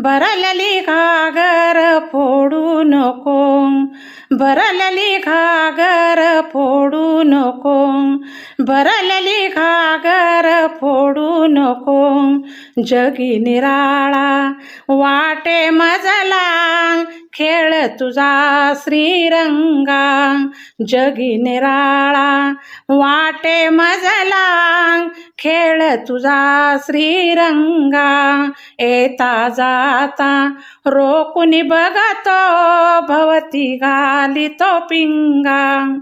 भरलेली घागर फोडू नको. भरलेली घागर फोडू नको. भरलेली घागर फोडू नको. जगी निराळा वाटे मजला खेळ तुझा श्रीरंगा जगी निराळा वाटे मजला खेळ तुझा श्रीरंगा येता जाता रोकुनी बघतो भवती घाली तो पिंगा.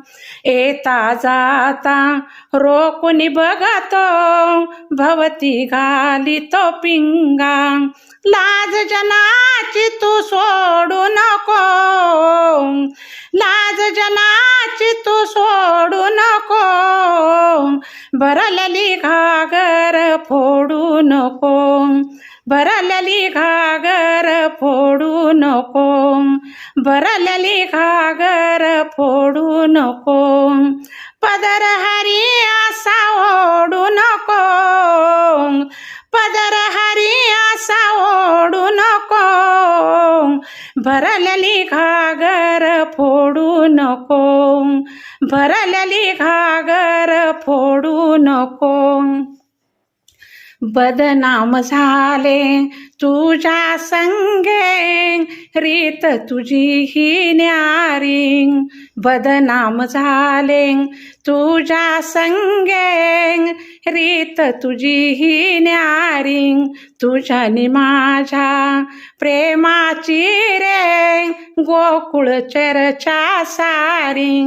येता जाता रोकुनी बघतो भवती घाली तो पिंगा. लाज जनाची तू सोडू नको. लाज जनाची तू सोडू नको. बरलली घागर फोडू नको. भरलेली घागर फोडू नको. भरलेली घागर फोडू नको. पदर हरी आसा ओढू नको. पदर हरी आसा ओढू नको. भरलेली घागर फोडू नको. भरलेली घागर फोडू नको. बदनाम झाले तुझ्या संगे रीत तुझी ही न्यारी. बदनाम झाले तुझ्या संगे. रीत तुझी ही न्यारी तुझ्यानी माझ्या प्रेमाची रे गोकुळ चर्चा सारी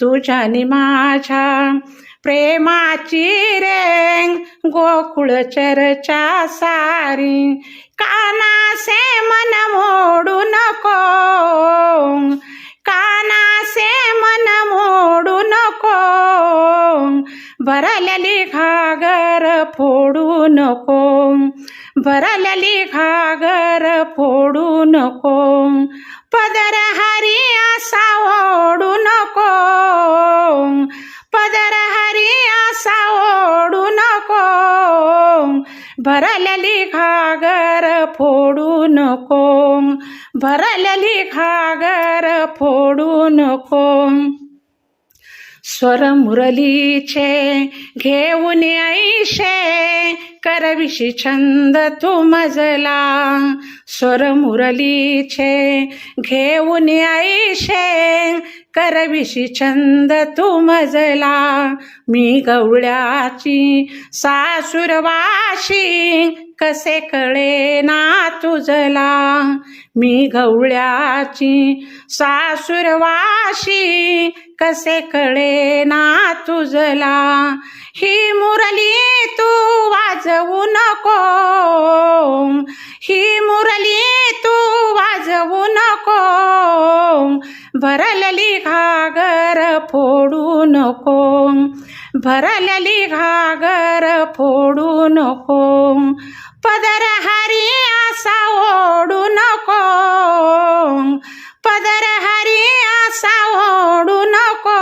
तुझ्यानी माझ्या प्रेमाची रे गोकुळ चर्चा सारी कानासे मन मोडू नको. भरलेली घागर फोडू नको. भरलेली घागर फोडू नको. पदर हरी असा ओढू नको. पदर हरी असा ओढू नको. भरलेली घागर फोडू नको. भरलेली घागर फोडू नको. स्वर मुरलीचे घेऊन ऐशे करविशी छंद तू मजला. स्वर मुरलीचे घेऊन ऐशे करविशी छंद तू मजला. मी गवळ्याची सासुरवाशी कसे कळे ना तुझला? मी गवळ्याची सासुरवाशी कसे कळे ना तुझला? ही मुरली तू वाजवू नको ही मुरली तू वाजवू नको भरलली घागर फोडू नको भरलली घागर फोडू नको. पदर हरी असा ओढू नको. पदर हरी असा ओढू नको.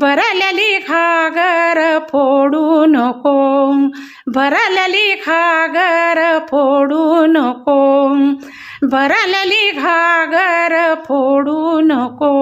भरलेली खागर फोडू नको. भरलेली खागर फोडू नको. भरलेली घागर फोडू नको.